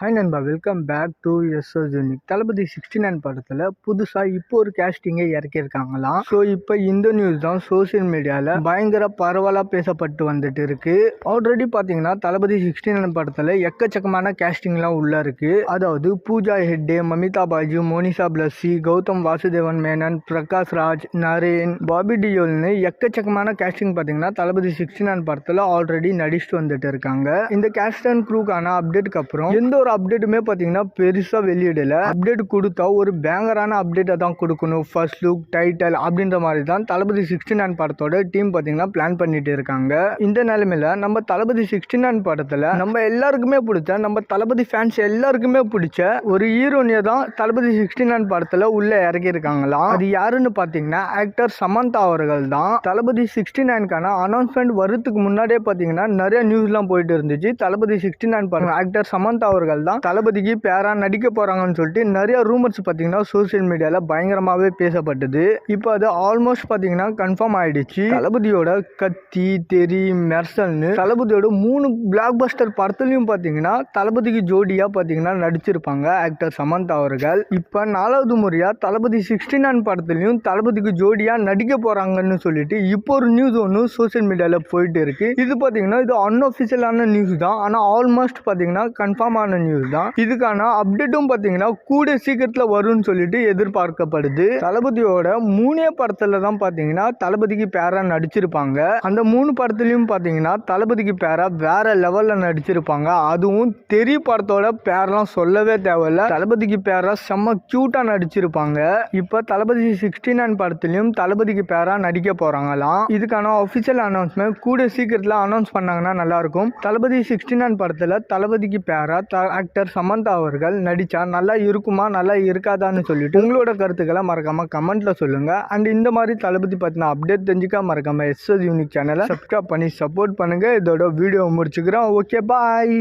Hi நண்பா. Welcome back to SS unique Thalapathy sixty nine படத்தில் புதுசாக இப்போ ஒரு கேஸ்டிங்கை இறக்கியிருக்காங்களாம் ஸோ இப்போ இந்த நியூஸ் தான் சோஷியல் மீடியாவில் பயங்கர பரவலாக பேசப்பட்டு வந்துட்டு இருக்கு. ஆல்ரெடி பார்த்தீங்கன்னா தளபதி சிக்ஸ்டி நைன் படத்தில் எக்கச்சக்கமான கேஸ்டிங்லாம் உள்ள இருக்கு. அதாவது பூஜா ஹெட்டே மமிதா பாஜு மோனிஷா பிளஸ்ஸி கௌதம் வாசுதேவன் மேனன் பிரகாஷ் ராஜ் நரேன் பாபி டியோல்னு எக்கச்சக்கமான கேஸ்டிங் பார்த்தீங்கன்னா தளபதி சிக்ஸ்டி நைன் படத்தில் ஆல்ரெடி நடிச்சுட்டு வந்துட்டு இருக்காங்க. இந்த கேஸ்ட் அண்ட் க்ரூக்கான அப்டேட்டுக்கு அப்புறம் எந்த ஒரு அப்டேட்டுமே பார்த்தீங்கன்னா பெருசாக வெளியிடலை. அப்டேட் கொடுத்தா ஒரு பேங்கரான அப்டேட்டை தான் கொடுக்கணும். ஃபர்ஸ்ட் லுக் டைட்டில் அப்படின்ற மாதிரி தான் தளபதி சிக்ஸ்டி நைன் படத்தோட டீம் பார்த்தீங்கன்னா பிளான் பண்ணிட்டு இருக்காங்க. இந்த நிலைமையில நம்ம தளபதி சிக்ஸ்டி நைன் படத்தில் நம்ம எல்லாருக்குமே பிடிச்ச நம்ம தளபதி ஃபேன்ஸ் எல்லாருக்குமே பிடிச்ச ஒரு ஹீரோனியை தான் தளபதி சிக்ஸ்டி நைன் படத்தில் உள்ள இறக்கியிருக்காங்களாம் அது யாருன்னு பார்த்தீங்கன்னா ஆக்டர் சமந்தா அவர்கள் தான். தளபதி சிக்ஸ்டி நைனுக்கான அனௌன்ஸ்மெண்ட் வரதுக்கு முன்னாடியே பார்த்தீங்கன்னா நிறைய நியூஸ்லாம் போயிட்டு இருந்துச்சு. தளபதி சிக்ஸ்டி நைன் படம் ஆக்டர் சமந்தா அவர்கள் தான். தளபதிக்கு பேரா நடிக்க போறாங்கன்னு சொல்லிட்டு நிறைய ரூமர்ஸ் பார்த்தீங்கன்னா சோஷியல் மீடியாவில் பயங்கரமாகவே பேசப்பட்டது. இப்போ அது ஆல்மோஸ்ட் பார்த்தீங்கன்னா கன்ஃபார்ம் ஆயிடுச்சு. தளபதியோட கத்தி தெரி மெர்சல்னு தளபதியோட மூணு பிளாக் பஸ்டர் படத்துலையும் பார்த்தீங்கன்னா தளபதிக்கு ஜோடியாக பார்த்தீங்கன்னா நடிச்சிருப்பாங்க ஆக்டர் சமந்தா அவர்கள். இப்போ நாலாவது முறையாக தளபதி சிக்ஸ்டி நைன் படத்துலையும் தளபதிக்கு ஜோடியாக நடிக்க போகிறாங்கன்னு சொல்லிட்டு இப்போ ஒரு நியூஸ் ஒன்று சோஷியல் மீடியாவில் போயிட்டு இருக்கு. இது பார்த்தீங்கன்னா இது அன்அஃபிஷியலான நியூஸ் தான். ஆனால் ஆல்மோஸ்ட் பார்த்தீங்கன்னா கன்ஃபார்ம் ஆன நியூஸ் தான். இதுக்கான அப்டேட்டும் பார்த்தீங்கன்னா கூட சீக்கிரத்தில் வரும்னு சொல்லிட்டு எதிர்பார்க்கப்படுது. தளபதியோட மூணே படத்தில் தான் பார்த்தீங்கன்னா தளபதிக்கு பேரா நடிச்சிருப்பாங்க. அந்த மூணு படத்துலையும் பார்த்தீங்கன்னா தளபதிக்கு பேரா வேற லெவலில் நடிச்சிருப்பாங்க. அதுவும் தெரி படத்தோட பேரெல்லாம் சொல்லவே தேவையில்ல. தளபதிக்கு பேரா செம்ம க்யூட்டாக நடிச்சிருப்பாங்க. இப்போ தளபதி சிக்ஸ்டி நைன் படத்துலையும் தளபதிக்கு பேரா நடிக்க போகிறாங்களாம் இதுக்கான அஃபிஷியல் அனௌன்ஸ்மெண்ட் கூட சீக்கிரத்தில் அனௌன்ஸ் பண்ணாங்கன்னா நல்லாயிருக்கும். தளபதி சிக்ஸ்டி நைன் படத்தில் தளபதிக்கு பேரா த ஆக்டர் சமந்தா அவர்கள் நடித்தா நல்லா இருக்குமா நல்லா இருக்காதான்னு சொல்லிட்டு உங்களோட கருத்துக்களை மறக்காமல் கமெண்ட்டில் சொல்லுங்கள் அண்ட் இந்த மாதிரி தளபதி பற்றின அப்டேட் தெரிஞ்சுக்க மறக்காமல் எஸ்எஸ் யூனிக் சேனலை சப்ஸ்கிரைப் பண்ணி சப்போர்ட் பண்ணுங்கள் இதோட வீடியோ முடிச்சுக்கிறோம். Okay bye